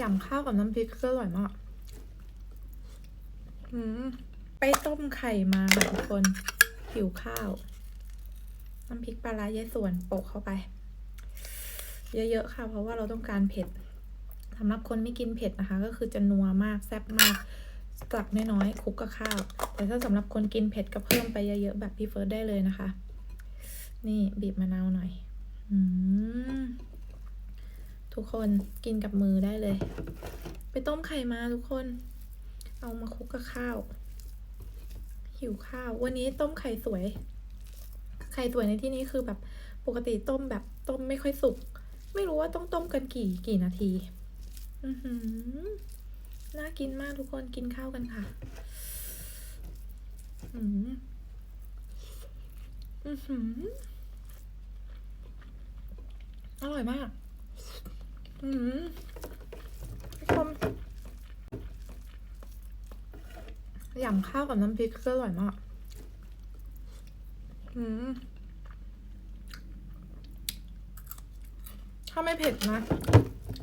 ยำข้าวกับน้ำพริกก็อร่อยมากอืมไปต้มไข่มาค่ะทุกคนหิวข้าว น้ำพริกปลาร้ายายส่วนโปะเข้าไป เยอะๆค่ะ เพราะว่าเราต้องการเผ็ดสำหรับคนไม่กินเผ็ดนะคะ ก็คือจะนัวมากแซ่บมากตักน้อยๆคลุกกับข้าว แต่ถ้าสำหรับคนกินเผ็ดก็เพิ่มไปเยอะๆแบบพี่เฟิร์สได้เลยนะคะ นี่บีบมะนาวหน่อย อืม ทุกคนกินกับมือได้เลย ไปต้มไข่มาทุกคน เอามาคลุกกับข้าว หิวข้าว วันนี้ต้มไข่สวย ไข่สวยในที่นี้คือแบบปกติต้มแบบต้มไม่ค่อยสุก ไม่รู้ว่าต้องต้มกันกี่กี่นาที อือหือน่ากินมากทุกคนกินข้าวกันค่ะ อืมอือหืออร่อยมาก อืมทุกคนยำข้าวกับน้ำพริกก็อร่อยมากอืมถ้าไม่เผ็ดนะ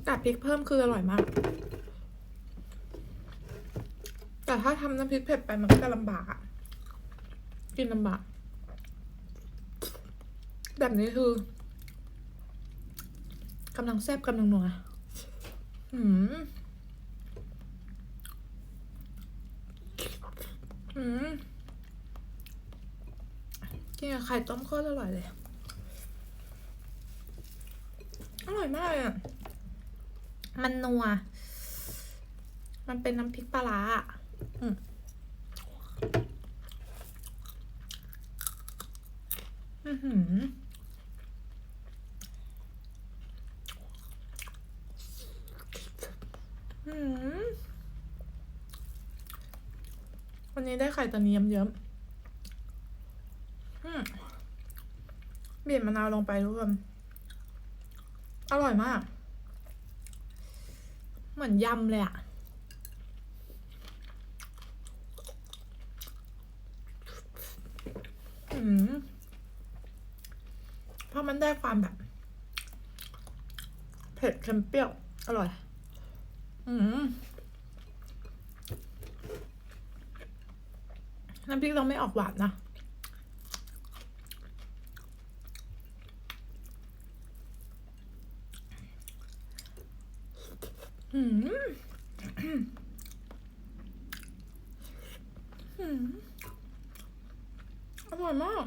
กัดพริกเพิ่มคืออร่อยมาก แต่ถ้าทำน้ำพริกเผ็ดไปมันก็จะลำบากอะกินลำบากแบบนี้คือ กำลังแซ่บกำลังนัวอืมอืมกินกับไข่ต้มโคตรอร่อยเลย อร่อยมากเลยอะ มันนัว มันเป็นน้ำพริกปลาร้าอะอืมอือหือ อืม วันนี้ได้ไข่ตอนนี้เยิ้มๆอืมบีบมะนาวลงไปทุกคนอร่อยมาก เหมือนยำเลยอะเพราะมันได้ความแบบ เผ็ดเค็มเปรี้ยว อร่อย น้ำพริกเราไม่ออกหวานนะ อืม อืม อร่อยมาก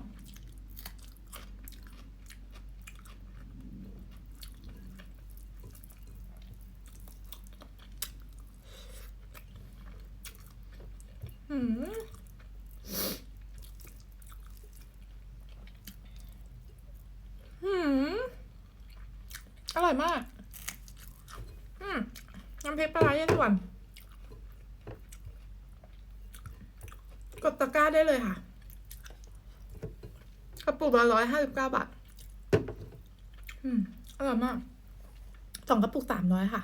อืมอืมอร่อยมาก อืมน้ำพริกปลาร้าเย็นส่วน กดตะกร้าได้เลยค่ะ กระปุกละร้อยห้าสิบเก้าบาท อืม อร่อยมาก สองกระปุกสามร้อยค่ะ